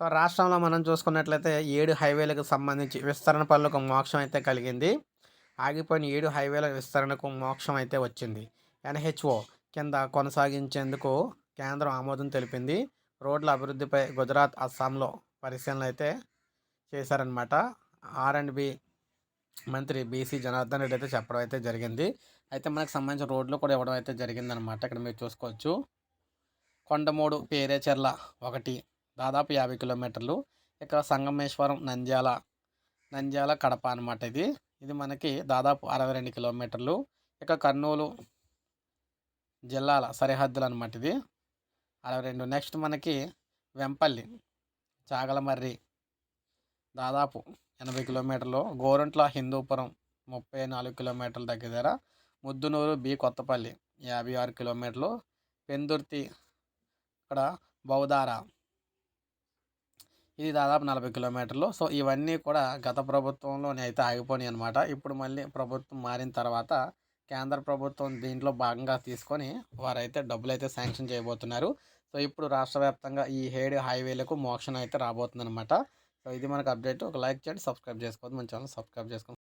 So రాష్ట్రంలో మనం చూసుకున్నట్లయితే ఏడు హైవేలకు సంబంధించి విస్తరణ పనులకు మోక్షం అయితే కలిగింది. ఆగిపోయిన ఏడు హైవేల విస్తరణకు మోక్షం అయితే వచ్చింది. ఎన్హెచ్ఓ కింద కొనసాగించేందుకు కేంద్రం ఆమోదం తెలిపింది. రోడ్ల అభివృద్ధిపై గుజరాత్ అస్సాంలో పరిశీలన అయితే చేశారనమాట ఆర్ అండ్ బి మంత్రి బీసీ జనార్దన్ రెడ్డి అయితే చెప్పడం అయితే జరిగింది. అయితే మనకు సంబంధించిన రోడ్లు కూడా ఇవ్వడం అయితే జరిగిందనమాట ఇక్కడ మీరు చూసుకోవచ్చు. కొండమూడు పేరేచెర్ల ఒకటి దాదాపు యాభై కిలోమీటర్లు ఇక్కడ సంగమేశ్వరం నంద్యాల నంద్యాల కడప అనమాట ఇది. ఇది మనకి దాదాపు అరవై రెండు కిలోమీటర్లు ఇక కర్నూలు జిల్లాల సరిహద్దులు అనమాట ఇది. అరవై రెండు. నెక్స్ట్ మనకి వెంపల్లి చాగలమర్రి దాదాపు ఎనభై కిలోమీటర్లు. గోరంట్ల హిందూపురం ముప్పై నాలుగు కిలోమీటర్ల దగ్గర. ముద్దునూరు బి కొత్తపల్లి యాభై ఆరు కిలోమీటర్లు. పెందుర్తి ఇక్కడ బౌదార ఇది దాదాపు నలభై కిలోమీటర్లు. సో ఇవన్నీ కూడా గత ప్రభుత్వంలోనే అయితే ఆగిపోయినాయి అనమాట ఇప్పుడు మళ్ళీ ప్రభుత్వం మారిన తర్వాత కేంద్ర ప్రభుత్వం దీంట్లో భాగంగా తీసుకొని వారైతే డబ్బులు అయితే శాంక్షన్ చేయబోతున్నారు. సో ఇప్పుడు రాష్ట్ర వ్యాప్తంగా ఈ ఏడు హైవేలకు మోక్షణ అయితే రాబోతుందన్నమాట. సో ఇది మనకు అప్డేట్. ఒక లైక్ చేయండి సబ్స్క్రైబ్ చేసుకోవద్దు. మన ఛానల్ సబ్స్క్రైబ్ చేసుకోండి.